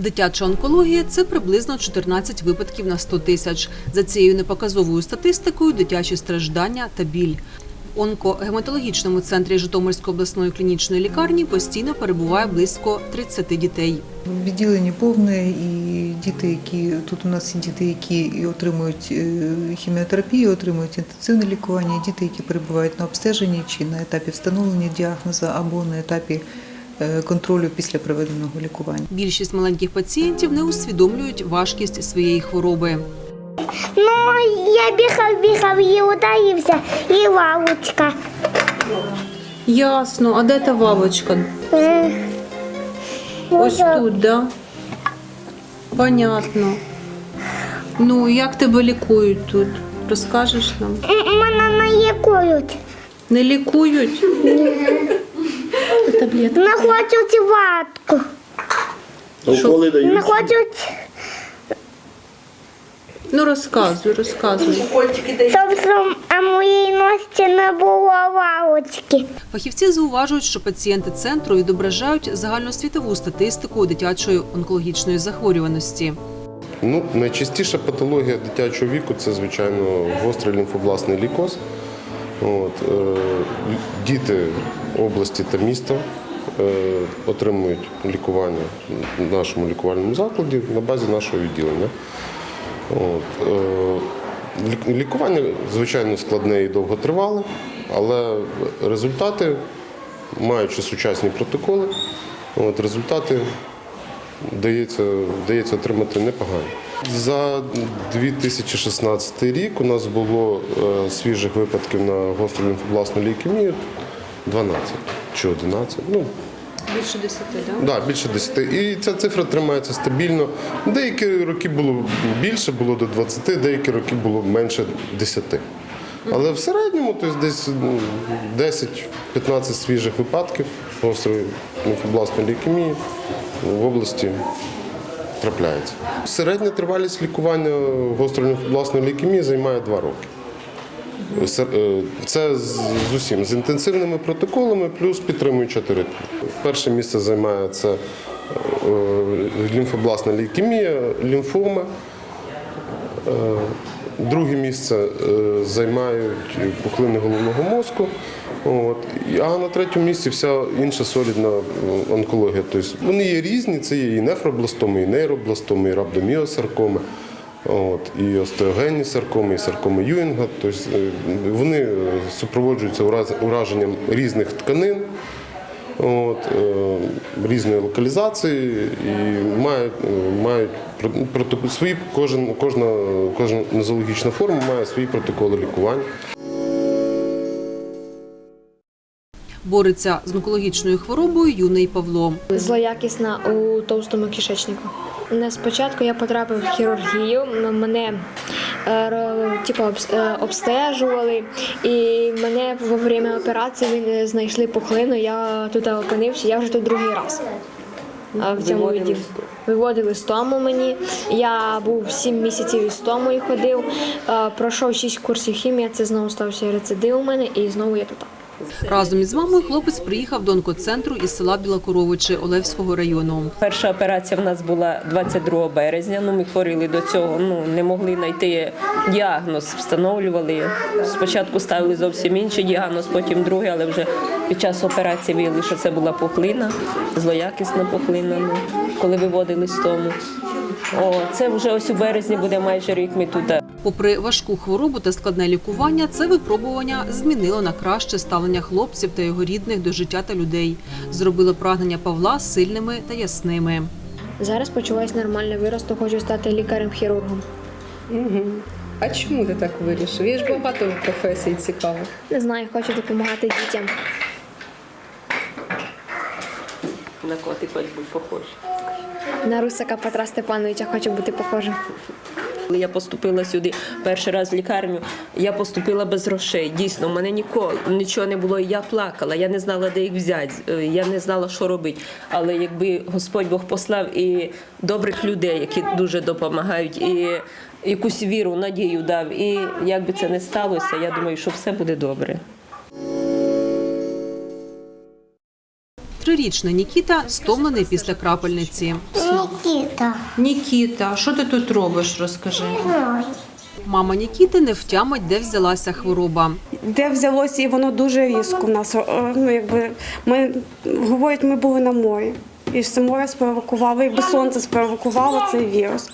Дитяча онкологія це приблизно 14 випадків на 100 тисяч. За цією непоказовою статистикою дитячі страждання та біль. В онкогематологічному центрі Житомирської обласної клінічної лікарні постійно перебуває близько 30 дітей. Відділення повне і діти, які тут у нас є діти, які отримують е, хіміотерапію, отримують інтенсивне лікування, діти, які перебувають на обстеженні чи на етапі встановлення діагнозу або на етапі контролю після проведеного лікування. Більшість маленьких пацієнтів не усвідомлюють важкість своєї хвороби. Ну, я бігав, бігав і ударився, і лавочка. Ясно, а де та вавочка? Е, Ось тут, да? Понятно. Ну, як тебе лікують тут? Розкажеш нам? Мене не лікують. Не лікують? Таблетки. Не хочуть ватку. Уколи дають. Не хочуть, Ну розказуй, розказуй. щоб а моїй носі не було лавочки. Фахівці зауважують, що пацієнти центру відображають загальносвітову статистику дитячої онкологічної захворюваності. Ну, найчастіша патологія дитячого віку це, звичайно, гострий лімфобластний лікоз. От, е, діти області та міста е, отримують лікування в нашому лікувальному закладі на базі нашого відділення. От, е, лікування, звичайно, складне і довготривале, але результати, маючи сучасні протоколи, от, результати вдається, вдається отримати непогано. За 2016 рік у нас було е, свіжих випадків на гостру лімфобластну лейкемію 12 чи 11. Ну, Більше 10, так? Да, більше 10. І ця цифра тримається стабільно. Деякі роки було більше, було до 20, деякі роки було менше 10. Але в середньому тобто десь ну, 10-15 свіжих випадків гострої лімфобластної лейкемії в області трапляється. Середня тривалість лікування гострої лімфобластної лейкемії займає 2 роки. Е, Це з усім з інтенсивними протоколами, плюс підтримуюча терапія. Перше місце займає це е, лімфобластна лейкемія, лімфома. Е, Друге місце займають пухлини головного мозку. От. А на третьому місці вся інша солідна е, онкологія. Тобто вони є різні, це є і нефробластоми, і нейробластоми, і рhabdomyosаркоми. От, і остеогенні саркоми, і саркоми Юінга. Тобто е, вони е, супроводжуються ураженням різних тканин, от, різної локалізації і мають, мають свої, кожен, кожна, кожна нозологічна форма має свої протоколи лікування. Бореться з онкологічною хворобою юний Павло. Злоякісна у товстому кишечнику. Не спочатку я потрапив в хірургію, мене е, типу, обс- е, обстежували, і мене во время операції е, знайшли пухлину. Я тут опинився, я вже тут другий раз. В цьому відділі. Виводили з тому мені. Я був 7 місяців із томою ходив, е, пройшов 6 курсів хімії, це знову стався рецидив у мене, і знову я тут. Разом із мамою хлопець приїхав до онкоцентру із села Білокоровичі Олевського району. Перша операція в нас була 22 березня. Ну, ми хворіли до цього, ну не могли знайти діагноз, встановлювали. Спочатку ставили зовсім інший діагноз, потім другий, але вже під час операції виявили, що це була пухлина, злоякісна пухлина. Ну, коли виводили з тому. О, це вже ось у березні буде майже рік. Ми тут. Попри важку хворобу та складне лікування, це випробування змінило на краще ставлення хлопців та його рідних до життя та людей. Зробило прагнення Павла сильними та ясними. Зараз почуваюся нормально, виросту, хочу стати лікарем-хірургом. Угу. А чому ти так вирішив? Є ж багато професій цікавих. Не знаю, хочу допомагати дітям. На кого ти хоч будь похожий. На Русака Петра Степановича хочу бути похожим. Коли я поступила сюди перший раз в лікарню, я поступила без грошей. Дійсно, в мене ніколи нічого не було. Я плакала, я не знала, де їх взяти, е, я не знала, що робити. Але якби Господь Бог послав і добрих людей, які дуже допомагають, і якусь віру, надію дав. І як би це не сталося, я думаю, що все буде добре. Трирічний Нікіта стомлений після крапельниці. Никита. Нікіта, що ти тут робиш? Розкажи. Мама Нікіти не втямить, де взялася хвороба. де взялося, і воно дуже різко в нас. е, Ну, якби ми говорять, ми були на морі. І все море спровокувало, якби сонце спровокувало цей вірус.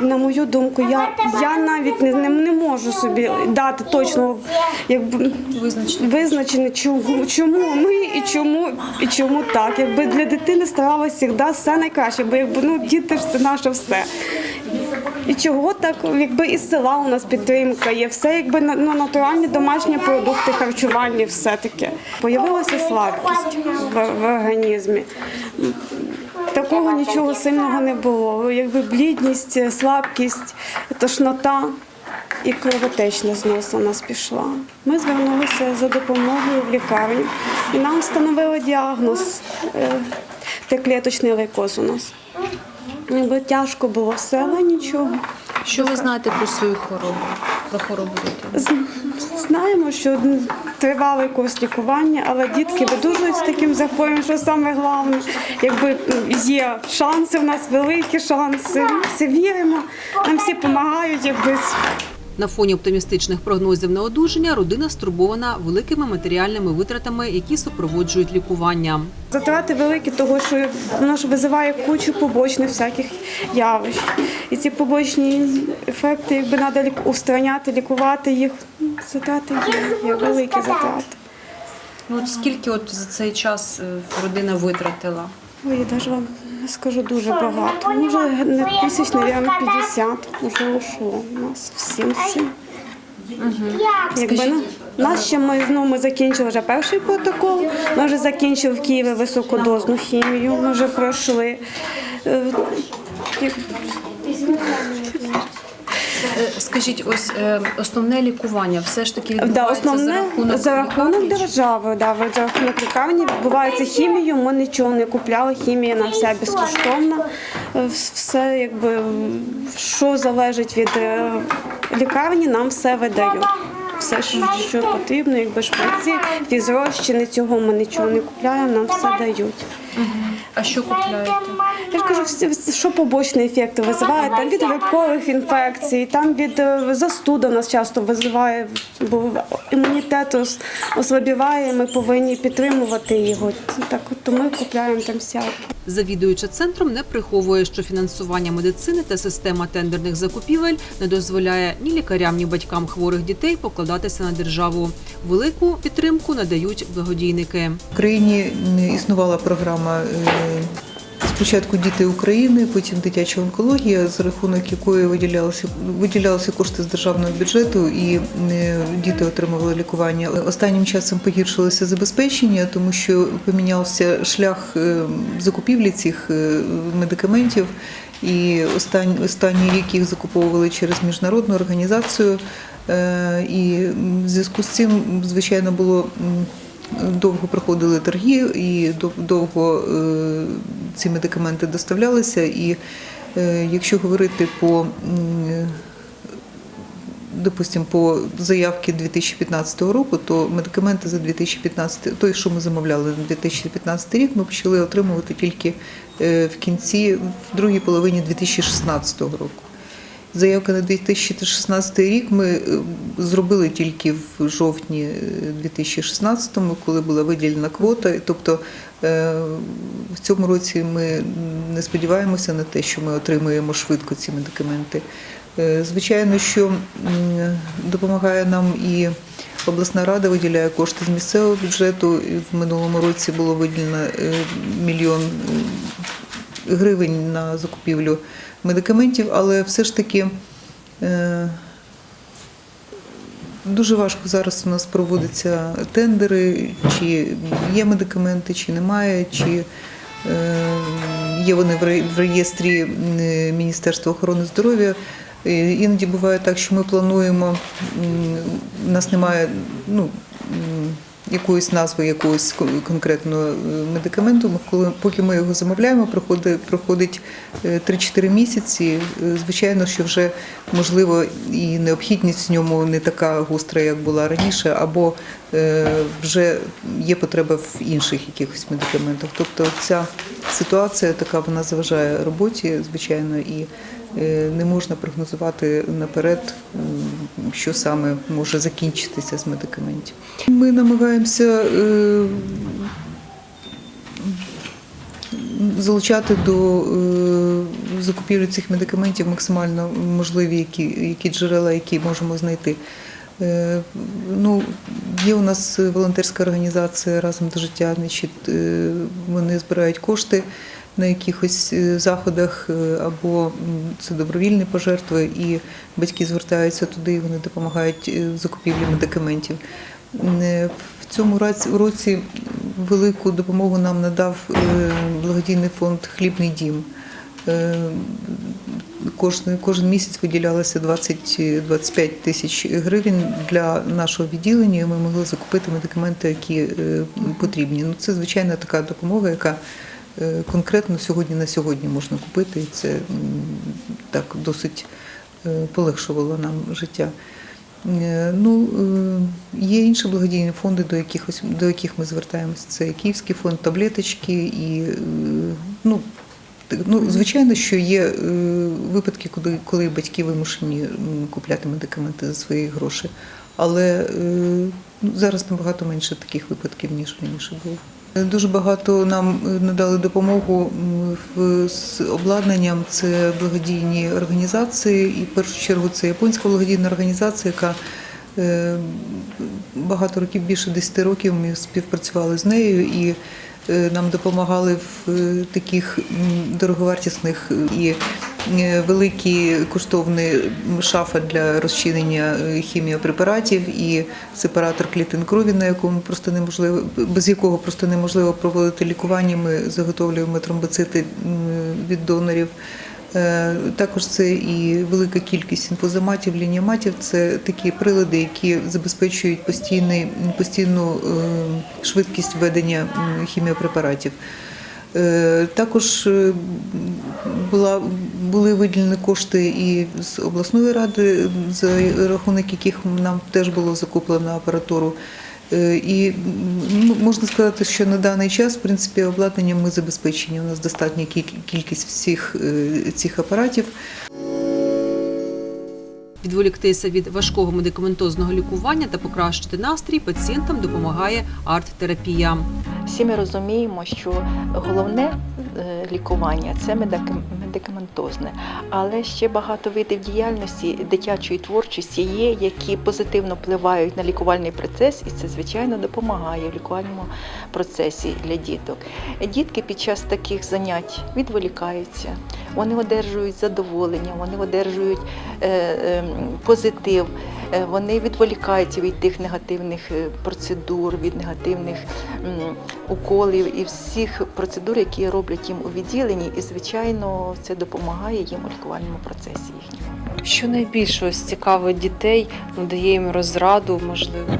На мою думку, я, я навіть не, не, не можу собі дати точно якби, визначення, чому, чому ми і чому, і чому так. Якби для дитини старалася завжди все найкраще, бо якби ну, діти це наше все. І чого так, якби із села у нас підтримка є, все якби ну, натуральні домашні продукти харчування, все таке. Появилася слабкість в, в організмі. Такого нічого сильного не було. Якби блідність, слабкість, тошнота і кровотечна з носа у нас пішла. Ми звернулися за допомогою в лікарню і нам встановили діагноз теклеточний Т-клеточний лейкоз у нас. Якби тяжко було все, але нічого. Що ви знаєте про свою хворобу? Про хворобу дитини? Знаємо, що тривало якогось лікування, але дітки видужують з таким захворюванням, що саме головне, якби є шанси, в нас великі шанси. Ми всі віримо, нам всі допомагають, якби На фоні оптимістичних прогнозів на одужання родина стурбована великими матеріальними витратами, які супроводжують лікування. затрати великі, того що воно ж визиває кучу побочних всяких явищ. І ці побочні ефекти, якби треба лік... устраняти, лікувати їх. Затрати є, є великі затрати. Ну, от скільки от за цей час е, родина витратила? Ой, я навіть вам скажу дуже багато. Може, не тисяч, мабуть, 50 вже ушло у нас всім всім. Якби на нас ще ми ну, ми закінчили вже перший протокол. Ми вже закінчили в Києві високодозну хімію. Ми вже пройшли. Е, як- Скажіть, ось е, основне лікування все ж таки Да, основне за рахунок, за рахунок держави, да, за рахунок лікарні відбувається хімію. Ми нічого не купляли. Хімія нам вся безкоштовна. Е, Все, якби що залежить від е, лікарні, нам все видають. Все, що, потрібно, якби шприці, фізрозчини, цього ми нічого не купляємо, нам все дають. А що купляєте? Я ж кажу, що побочні ефекти визиває, там від грибкових інфекцій, там від е, застуди в нас часто визиває, бо імунітет ослабіває, ми повинні підтримувати його. Так от то ми купляємо там всяке. Завідуюча центром не приховує, що фінансування медицини та система тендерних закупівель не дозволяє ні лікарям, ні батькам хворих дітей покладатися на державу. Велику підтримку надають благодійники. В країні існувала програма е, спочатку діти України, потім дитяча онкологія, за рахунок якої виділялися виділялися кошти з державного бюджету, і е, діти отримували лікування. Останнім часом погіршилося забезпечення, тому що помінявся шлях е, закупівлі цих е, медикаментів. І останній, останній рік їх закуповували через міжнародну організацію. І в зв'язку з цим, звичайно, було довго проходили торги і довго е, ці медикаменти доставлялися. І е, якщо говорити по Допустимо, по заявці 2015 року, то медикаменти за 2015, той, що ми замовляли на 2015 рік, ми почали отримувати тільки е, в кінці, в другій половині 2016 року. Заявка на 2016 рік ми е, зробили тільки в жовтні 2016-му, коли була виділена квота. Тобто е, в цьому році ми не сподіваємося на те, що ми отримуємо швидко ці медикаменти. Е, Звичайно, що допомагає нам і обласна рада виділяє кошти з місцевого бюджету. В минулому році було виділено е, мільйон е, гривень на закупівлю медикаментів, але все ж таки е, дуже важко зараз у нас проводяться тендери, чи є медикаменти, чи немає, чи е, є вони в реєстрі е, Міністерства охорони здоров'я. Іноді буває так, що ми плануємо, у нас немає, ну, м, якоїсь назви якогось конкретного е, медикаменту. Ми коли поки ми його замовляємо, проходить проходить е, 3-4 місяці. Е, Звичайно, що вже можливо і необхідність в ньому не така гостра, як була раніше, або вже є потреба в інших якихось медикаментах. Тобто ця ситуація така вона заважає роботі, звичайно, і не можна прогнозувати наперед, що саме може закінчитися з медикаментів. Ми намагаємося е, залучати до е, закупівлі цих медикаментів максимально можливі які, які джерела, які можемо знайти. Е, Ну, є у нас волонтерська організація разом до життя. Значить, вони збирають кошти на якихось е, заходах е, або це добровільні пожертви, і батьки звертаються туди, і вони допомагають е, в закупівлі медикаментів. Е, В цьому році велику допомогу нам надав е, благодійний фонд Хлібний дім. Е, Кожен, кожен місяць виділялося 20-25 тисяч гривень для нашого відділення. і Ми могли закупити медикаменти, які е, потрібні. Ну, це звичайно така допомога, яка е, конкретно сьогодні на сьогодні можна купити, і це так досить е, полегшувало нам життя. Е, Ну, е, є інші благодійні фонди, до яких, до яких ми звертаємося. Це Київський фонд таблеточки і е, ну, Ну, звичайно, що є е, випадки, коли, коли батьки вимушені купляти медикаменти за свої гроші. Але е, ну, зараз набагато менше таких випадків, ніж раніше було. Дуже багато нам е, надали допомогу з обладнанням. Це благодійні організації, і в першу чергу це японська благодійна організація, яка е, багато років, більше 10 років ми співпрацювали з нею і е, нам допомагали в таких дороговартісних і великі коштовні шафа для розчинення е, хіміопрепаратів і сепаратор клітин крові, на якому просто неможливо, без якого просто неможливо проводити лікування. Ми заготовлюємо тромбоцити від донорів. Е, Також це і велика кількість інфузоматів, лініоматів. Це такі прилади, які забезпечують постійний, постійну е, швидкість введення хіміопрепаратів. Е, Також е, була, були виділені кошти і з обласної ради, за рахунок яких нам теж було закуплено апаратуру. Е, І ну, можна сказати, що на даний час, в принципі, обладнанням ми забезпечені. У нас достатня кількість всіх цих апаратів. Відволіктися від важкого медикаментозного лікування та покращити настрій пацієнтам допомагає арт-терапія. Всі ми розуміємо, що головне е, лікування це медикаментозне, але ще багато видів діяльності дитячої творчості є, які позитивно впливають на лікувальний процес, і це звичайно допомагає в лікувальному процесі для діток. Дітки під час таких занять відволікаються, вони одержують задоволення, вони одержують е, е, позитив. Е, Вони відволікаються від тих негативних е, процедур, від негативних уколів і всіх процедур, які роблять їм у відділенні, і звичайно це допомагає їм у лікувальному процесі їхньому. Що найбільше ось цікавить дітей, надає їм розраду, можливо.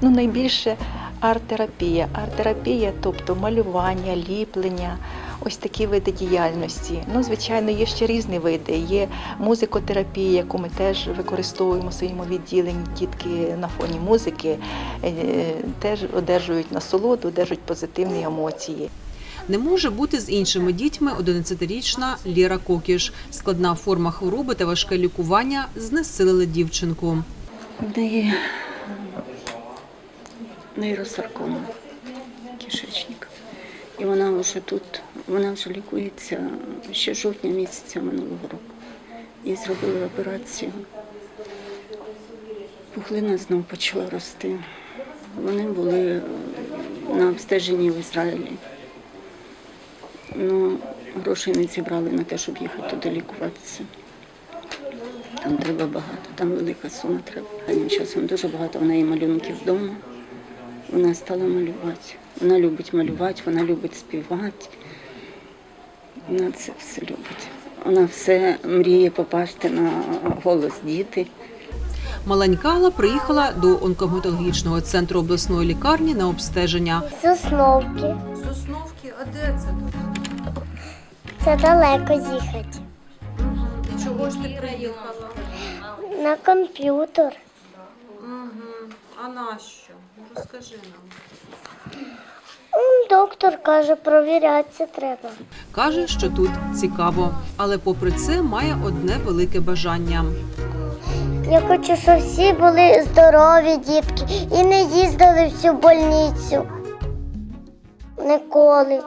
Ну, найбільше арт-терапія. Арт-терапія, тобто малювання, ліплення, ось такі види діяльності. Ну, звичайно, є ще різні види. Є музикотерапія, яку ми теж використовуємо в своєму відділенні. Дітки на фоні музики е, теж одержують насолоду, одержують позитивні емоції. Не може бути з іншими дітьми 11-річна Ліра Кокіш. Складна форма хвороби та важке лікування знесилили дівчинку. Неї нейросаркома кишечника. І вона вже тут, вона вже лікується ще жовтня місяця минулого року. Їй зробили операцію. Пухлина знову почала рости. Вони були на обстеженні в Ізраїлі. Ну, грошей не зібрали на те, щоб їхати туди лікуватися. Там треба багато, там велика сума треба. Останнім часом дуже багато в неї малюнків вдома. Вона стала малювати. Вона любить малювати, вона любить співати. Вона це все любить. Вона все мріє попасти на голос діти. Маленька Алла приїхала до онкогематологічного центру обласної лікарні на обстеження. Сосновки. Сосновки, а де це тут? Це далеко їхати. І чого ж ти приїхала? На комп'ютер. Угу. А нащо? Розкажи нам. Доктор каже, провірятися треба. Каже, що тут цікаво, але попри це має одне велике бажання. Я хочу, щоб всі були здорові дітки і не їздили всю больницю. Ніколи.